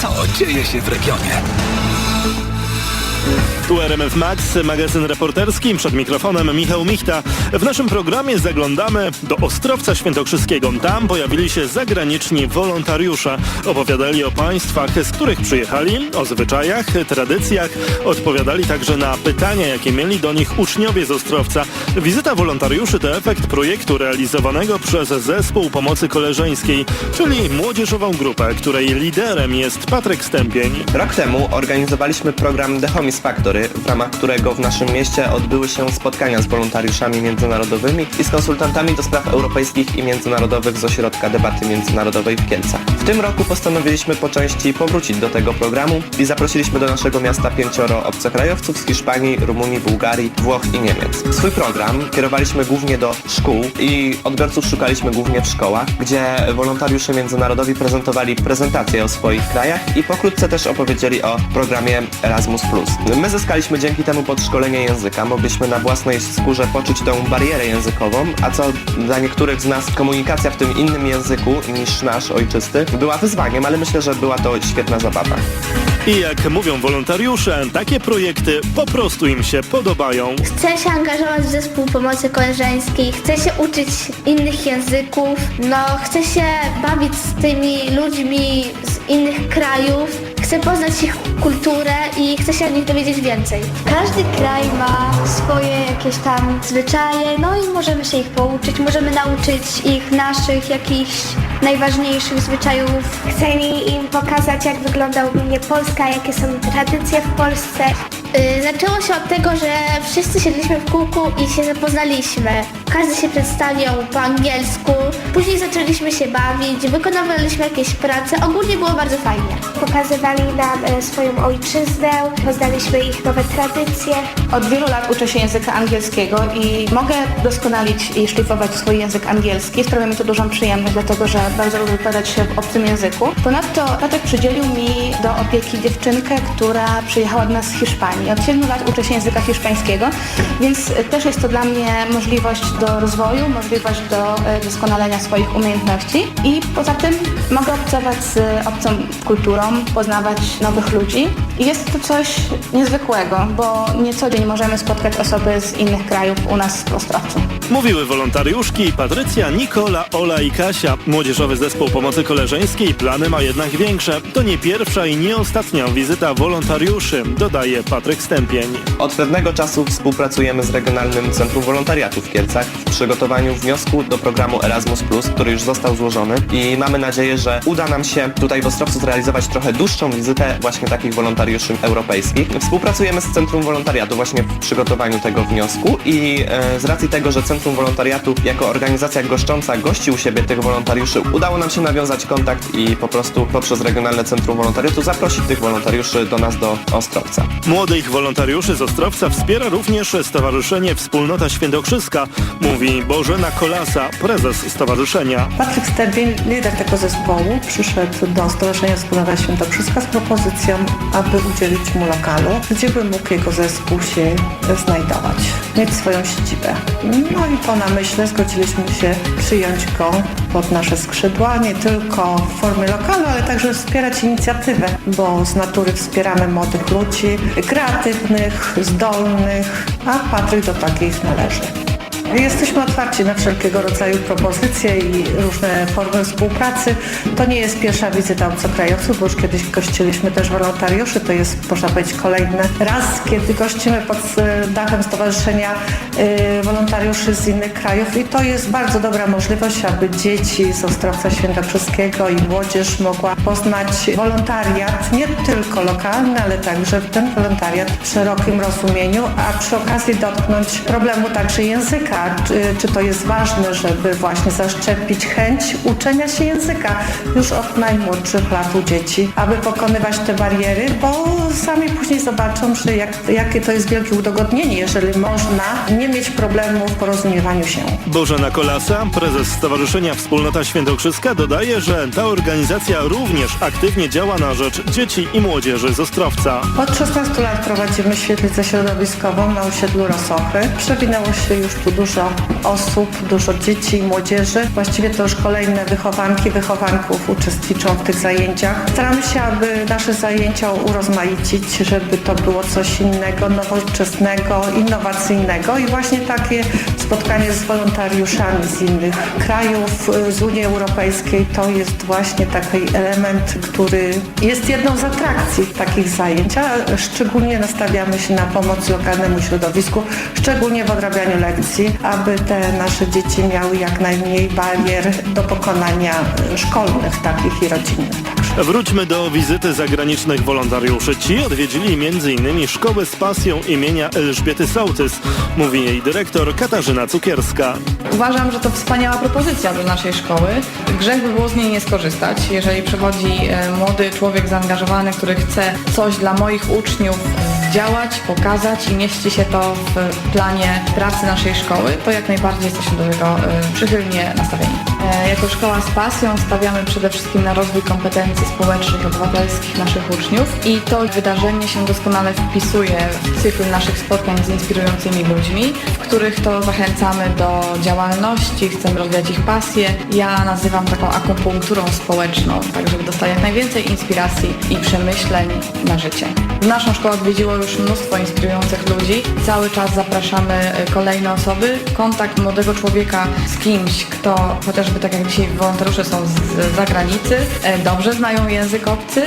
co dzieje się w regionie. Tu RMF Max, magazyn reporterski, przed mikrofonem Michał Michta. W naszym programie zaglądamy do Ostrowca Świętokrzyskiego. Tam pojawili się zagraniczni wolontariusze. Opowiadali o państwach, z których przyjechali, o zwyczajach, tradycjach. Odpowiadali także na pytania, jakie mieli do nich uczniowie z Ostrowca. Wizyta wolontariuszy to efekt projektu realizowanego przez Zespół Pomocy Koleżeńskiej, czyli młodzieżową grupę, której liderem jest Patryk Stępień. Rok temu organizowaliśmy program The Homies Factory, w ramach którego w naszym mieście odbyły się spotkania z wolontariuszami międzynarodowymi i z konsultantami do spraw europejskich i międzynarodowych z Ośrodka Debaty Międzynarodowej w Kielcach. W tym roku postanowiliśmy po części powrócić do tego programu i zaprosiliśmy do naszego miasta pięcioro obcokrajowców z Hiszpanii, Rumunii, Bułgarii, Włoch i Niemiec. Swój program kierowaliśmy głównie do szkół i odbiorców szukaliśmy głównie w szkołach, gdzie wolontariusze międzynarodowi prezentowali prezentacje o swoich krajach i pokrótce też opowiedzieli o programie Erasmus+. My zyskaliśmy dzięki temu podszkolenie języka, mogliśmy na własnej skórze poczuć tę barierę językową, a co dla niektórych z nas komunikacja w tym innym języku niż nasz ojczysty była wyzwaniem, ale myślę, że była to świetna zabawa. I jak mówią wolontariusze, takie projekty po prostu im się podobają. Chcę się angażować w zespół pomocy koleżeńskiej, chcę się uczyć innych języków, no chcę się bawić z tymi ludźmi z innych krajów, chcę poznać ich kulturę i chcę się o nich dowiedzieć więcej. Każdy kraj ma swoje jakieś tam zwyczaje, no i możemy się ich pouczyć, możemy nauczyć ich naszych jakichś najważniejszych zwyczajów. Chcę im pokazać, jak wygląda ogólnie Polska, jakie są tradycje w Polsce. Y, Zaczęło się od tego, że wszyscy siedliśmy w kółku i się zapoznaliśmy. Każdy się przedstawiał po angielsku, później zaczęliśmy się bawić, wykonywaliśmy jakieś prace, ogólnie było bardzo fajnie. Pokazywali nam e, swoją ojczyznę, poznaliśmy ich nowe tradycje. Od wielu lat uczę się języka angielskiego i mogę doskonalić i szlifować swój język angielski. Sprawia mi to dużą przyjemność, dlatego że bardzo lubię wypowiadać się w obcym języku. Ponadto Patryk przydzielił mi do opieki dziewczynkę, która przyjechała do nas z Hiszpanii. Od 7 lat uczę się języka hiszpańskiego, więc też jest to dla mnie możliwość do rozwoju, możliwość do e, doskonalenia swoich umiejętności. I poza tym mogę obcować z obcą kulturą, poznawać nowych ludzi. I jest to coś niezwykłego, bo nie co dzień możemy spotkać osoby z innych krajów u nas w Ostrowcu. Mówiły wolontariuszki Patrycja, Nikola, Ola i Kasia. Młodzieżowy Zespół Pomocy Koleżeńskiej plany ma jednak większe. To nie pierwsza i nie ostatnia wizyta wolontariuszy, dodaje Patryk Stępień. Od pewnego czasu współpracujemy z Regionalnym Centrum Wolontariatu w Kielcach w przygotowaniu wniosku do programu Erasmus+, który już został złożony i mamy nadzieję, że uda nam się tutaj w Ostrowcu zrealizować trochę dłuższą wizytę właśnie takich wolontariuszy europejskich. Współpracujemy z Centrum Wolontariatu właśnie w przygotowaniu tego wniosku i e, z racji tego, że Centrum Wolontariatu jako organizacja goszcząca gości u siebie tych wolontariuszy, udało nam się nawiązać kontakt i po prostu poprzez Regionalne Centrum Wolontariatu zaprosić tych wolontariuszy do nas do Ostrowca. Młodych wolontariuszy z Ostrowca wspiera również Stowarzyszenie Wspólnota Świętokrzyska, mówi Bożena Kolasa, prezes stowarzyszenia. Patryk Stępień, lider tego zespołu, przyszedł do Stowarzyszenia Wspólnota Świętokrzyska z propozycją, aby udzielić mu lokalu, gdzie by mógł jego zespół się znajdować, mieć swoją siedzibę. No i po namyśle zgodziliśmy się przyjąć go pod nasze skrzydła, nie tylko w formie lokalu, ale także wspierać inicjatywę, bo z natury wspieramy młodych ludzi, kreatywnych, zdolnych, a Patryk do takich należy. Jesteśmy otwarci na wszelkiego rodzaju propozycje i różne formy współpracy. To nie jest pierwsza wizyta obcokrajowców, bo już kiedyś gościliśmy też wolontariuszy. To jest, można powiedzieć, kolejny raz, kiedy gościmy pod e, dachem Stowarzyszenia e, Wolontariuszy z innych krajów i to jest bardzo dobra możliwość, aby dzieci z Ostrowca Świętokrzyskiego i młodzież mogła poznać wolontariat, nie tylko lokalny, ale także ten wolontariat w szerokim rozumieniu, a przy okazji dotknąć problemu także języka. Czy, czy to jest ważne, żeby właśnie zaszczepić chęć uczenia się języka już od najmłodszych lat u dzieci, aby pokonywać te bariery, bo sami później zobaczą, że jak, jakie to jest wielkie udogodnienie, jeżeli można nie mieć problemu w porozumiewaniu się. Bożena Kolasa, prezes Stowarzyszenia Wspólnota Świętokrzyska dodaje, że ta organizacja również aktywnie działa na rzecz dzieci i młodzieży z Ostrowca. Od 16 lat prowadzimy świetlicę środowiskową na osiedlu Rosochy. Przewinęło się już tu dużo dużo osób, dużo dzieci i młodzieży. Właściwie to już kolejne wychowanki, wychowanków uczestniczą w tych zajęciach. Staramy się, aby nasze zajęcia urozmaicić, żeby to było coś innego, nowoczesnego, innowacyjnego i właśnie takie spotkanie z wolontariuszami z innych krajów, y, z Unii Europejskiej to jest właśnie taki element, który jest jedną z atrakcji takich zajęć, a szczególnie nastawiamy się na pomoc lokalnemu środowisku, szczególnie w odrabianiu lekcji, aby te nasze dzieci miały jak najmniej barier do pokonania szkolnych takich i rodzinnych. Wróćmy do wizyty zagranicznych wolontariuszy. Ci odwiedzili m.in. szkołę z pasją imienia Elżbiety Sołtys, mówi jej dyrektor Katarzyna Cukierska. Uważam, że to wspaniała propozycja do naszej szkoły. Grzech by było z niej nie skorzystać. Jeżeli przychodzi e, młody człowiek zaangażowany, który chce coś dla moich uczniów działać, pokazać i mieści się to w planie pracy naszej szkoły, to jak najbardziej jesteśmy do tego e, przychylnie nastawieni. E, Jako szkoła z pasją stawiamy przede wszystkim na rozwój kompetencji społecznych, obywatelskich naszych uczniów i to wydarzenie się doskonale wpisuje w cykl naszych spotkań z inspirującymi ludźmi, w których to zachęcamy do działalności, chcemy rozwijać ich pasję. Ja nazywam taką akupunkturą społeczną, tak żeby dostać jak najwięcej inspiracji i przemyśleń na życie. Naszą szkołę odwiedziło już mnóstwo inspirujących ludzi. Cały czas zapraszamy e, kolejne osoby. Kontakt młodego człowieka z kimś, kto chociażby tak jak dzisiaj wolontariusze są z zagranicy, e, dobrze znają język obcy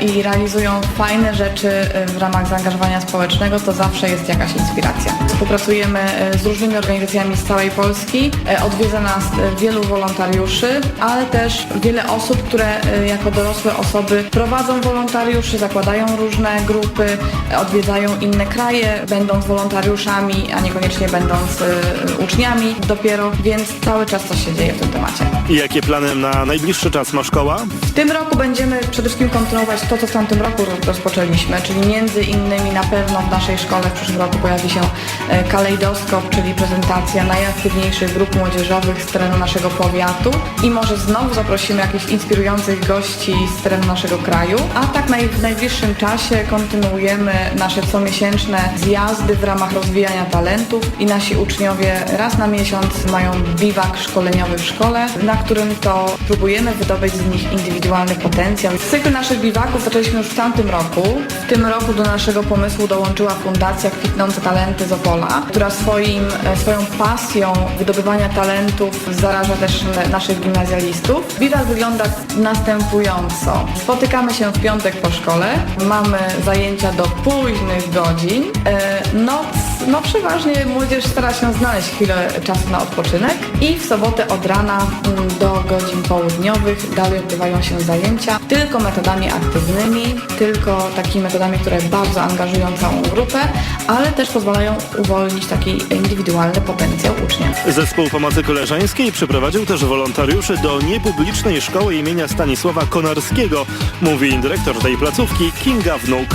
i realizują fajne rzeczy e, w ramach zaangażowania społecznego, to zawsze jest jakaś inspiracja. Współpracujemy e, z różnymi organizacjami z całej Polski. E, Odwiedza nas e, wielu wolontariuszy, ale też wiele osób, które e, jako dorosłe osoby prowadzą wolontariuszy, zakładają różne grupy, e, odwiedzają inne kraje, będąc wolontariuszami, a niekoniecznie będąc e, uczniami dopiero, więc cały czas coś się dzieje w tym temacie. I jakie plany na najbliższy czas ma szkoła? W tym roku będziemy przede wszystkim kontynuować to, co w tamtym roku rozpoczęliśmy, czyli między innymi na pewno w naszej szkole w przyszłym roku pojawi się e, kalejdoskop, czyli prezentacja najaktywniejszych grup młodzieżowych z terenu naszego powiatu i może znowu zaprosimy jakichś inspirujących gości z terenu naszego kraju, a tak naj, w najbliższym czasie kontynuujemy nasze comiesięczne zjazdy w ramach rozwijania talentów i nasi uczniowie raz na miesiąc mają biwak szkoleniowy w szkole, na którym to próbujemy wydobyć z nich indywidualny potencjał. Cykl naszych biwaków zaczęliśmy już w tamtym roku. W tym roku do naszego pomysłu dołączyła Fundacja Kwitnące Talenty z Opola, która swoim, e, swoją pasją wydobywania talentów zaraża też naszych gimnazjalistów. Biwak wygląda następująco. Spotykamy się w piątek po szkole, mamy zajęcia do późnych godzin. E, Noc, no przeważnie młodzież stara się znaleźć chwilę czasu na odpoczynek i w sobotę od rana mm, do godzin południowych dalej odbywają się zajęcia tylko metodami aktywnymi, tylko takimi metodami, które bardzo angażują całą grupę, ale też pozwalają uwolnić taki indywidualny potencjał ucznia. Zespół Pomocy Koleżeńskiej przyprowadził też wolontariuszy do niepublicznej szkoły imienia Stanisława Konarskiego, mówi dyrektor tej placówki Kinga Wnuk.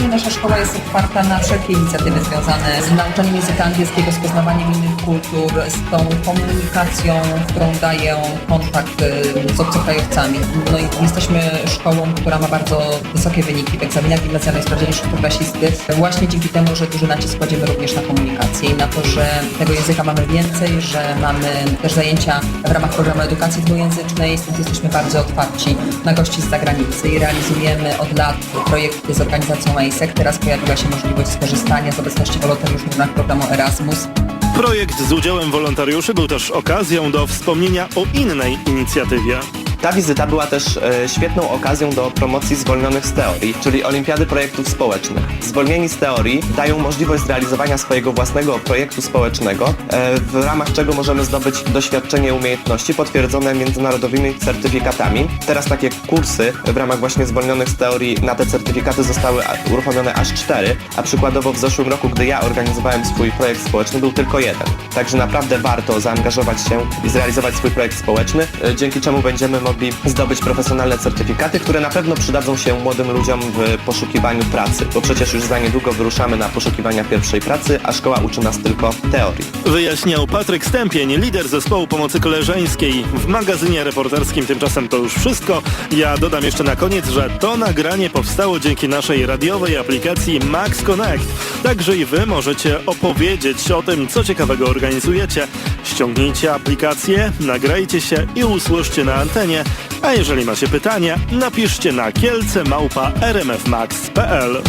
Nasza szkoła jest otwarta na wszelkie inicjatywy związane z nauczaniem języka angielskiego, z poznawaniem innych kultur, z tą komunikacją, którą daje kontakt y, z obcokrajowcami. No i jesteśmy szkołą, która ma bardzo wysokie wyniki w egzaminach gimnazjalnych sprawdzianie szóstoklasisty. Właśnie dzięki temu, że duży nacisk kładziemy również na komunikację i na to, że tego języka mamy więcej, że mamy też zajęcia w ramach programu edukacji dwujęzycznej, stąd jesteśmy bardzo otwarci na gości z zagranicy i realizujemy od lat projekty z organizacją Teraz pojawiła się możliwość skorzystania z obecności wolontariuszy w ramach programu Erasmus. Projekt z udziałem wolontariuszy był też okazją do wspomnienia o innej inicjatywie. Ta wizyta była też e, świetną okazją do promocji zwolnionych z teorii, czyli Olimpiady Projektów Społecznych. Zwolnieni z teorii dają możliwość zrealizowania swojego własnego projektu społecznego, e, w ramach czego możemy zdobyć doświadczenie umiejętności potwierdzone międzynarodowymi certyfikatami. Teraz takie kursy w ramach właśnie zwolnionych z teorii na te certyfikaty zostały uruchomione aż cztery, a przykładowo w zeszłym roku, gdy ja organizowałem swój projekt społeczny, był tylko jeden. Także naprawdę warto zaangażować się i zrealizować swój projekt społeczny, e, dzięki czemu będziemy mogli hobby, zdobyć profesjonalne certyfikaty, które na pewno przydadzą się młodym ludziom w poszukiwaniu pracy, bo przecież już za niedługo wyruszamy na poszukiwania pierwszej pracy, a szkoła uczy nas tylko teorii. Wyjaśniał Patryk Stępień, lider zespołu pomocy koleżeńskiej. W magazynie reporterskim tymczasem to już wszystko. Ja dodam jeszcze na koniec, że to nagranie powstało dzięki naszej radiowej aplikacji Max Connect. Także i wy możecie opowiedzieć o tym, co ciekawego organizujecie. Ściągnijcie aplikację, nagrajcie się i usłyszcie na antenie. A jeżeli macie pytania, napiszcie na kielce małpa rmfmax.pl.